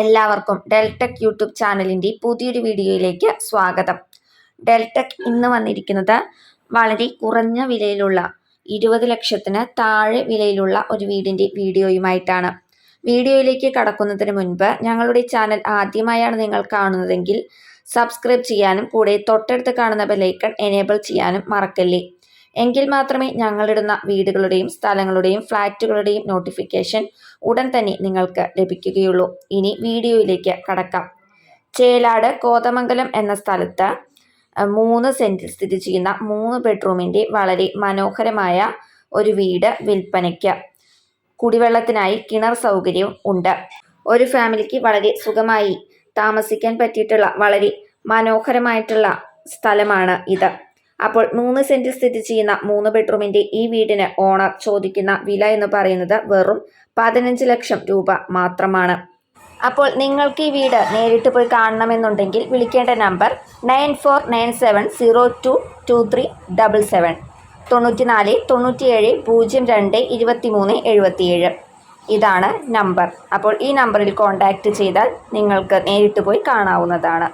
എല്ലാവർക്കും Deltech YouTube ചാനലിന്റെ പുതിയൊരു വീഡിയോയിലേക്ക് സ്വാഗതം. ഡെൽടെക് ഇന്ന് വന്നിരിക്കുന്നത് വളരെ കുറഞ്ഞ വിലയിലുള്ള ഇരുപത് ലക്ഷത്തിന് താഴെ വിലയിലുള്ള ഒരു വീടിന്റെ വീഡിയോയുമായിട്ടാണ്. വീഡിയോയിലേക്ക് കടക്കുന്നതിന് മുൻപ് ഞങ്ങളുടെ ചാനൽ ആദ്യമായാണ് നിങ്ങൾ കാണുന്നതെങ്കിൽ സബ്സ്ക്രൈബ് ചെയ്യാനും കൂടെ തൊട്ടടുത്ത് കാണുന്ന ബെലൈക്കൺ എനേബിൾ ചെയ്യാനും മറക്കല്ലേ. എങ്കിൽ മാത്രമേ ഞങ്ങളിടുന്ന വീടുകളുടെയും സ്ഥലങ്ങളുടെയും ഫ്ലാറ്റുകളുടെയും നോട്ടിഫിക്കേഷൻ ഉടൻ തന്നെ നിങ്ങൾക്ക് ലഭിക്കുകയുള്ളൂ. ഇനി വീഡിയോയിലേക്ക് കടക്കാം. ചേലാട് കോതമംഗലം എന്ന സ്ഥലത്ത് മൂന്ന് സെന്റിൽ സ്ഥിതി ചെയ്യുന്ന മൂന്ന് ബെഡ്റൂമിന്റെ വളരെ മനോഹരമായ ഒരു വീട് വിൽപ്പനയ്ക്ക് കുടിവെള്ളത്തിനായി കിണർ സൗകര്യവും ഉണ്ട്. ഒരു ഫാമിലിക്ക് വളരെ സുഖമായി താമസിക്കാൻ പറ്റിയിട്ടുള്ള വളരെ മനോഹരമായിട്ടുള്ള സ്ഥലമാണ് ഇത്. അപ്പോൾ മൂന്ന് സെന്റ് സ്ഥിതി ചെയ്യുന്ന മൂന്ന് ബെഡ്റൂമിന്റെ ഈ വീടിന് ഓണർ ചോദിക്കുന്ന വില എന്ന് പറയുന്നത് വെറും പതിനഞ്ച് ലക്ഷം രൂപ മാത്രമാണ്. അപ്പോൾ നിങ്ങൾക്ക് ഈ വീട് നേരിട്ട് പോയി കാണണമെന്നുണ്ടെങ്കിൽ വിളിക്കേണ്ട number nine four nine seven zero two two three double seven. തൊണ്ണൂറ്റി നാല് തൊണ്ണൂറ്റിയേഴ് പൂജ്യം രണ്ട് ഇരുപത്തി മൂന്ന് എഴുപത്തിയേഴ്. ഇതാണ് നമ്പർ. അപ്പോൾ ഈ നമ്പറിൽ കോൺടാക്റ്റ് ചെയ്താൽ നിങ്ങൾക്ക് നേരിട്ട് പോയി കാണാവുന്നതാണ്.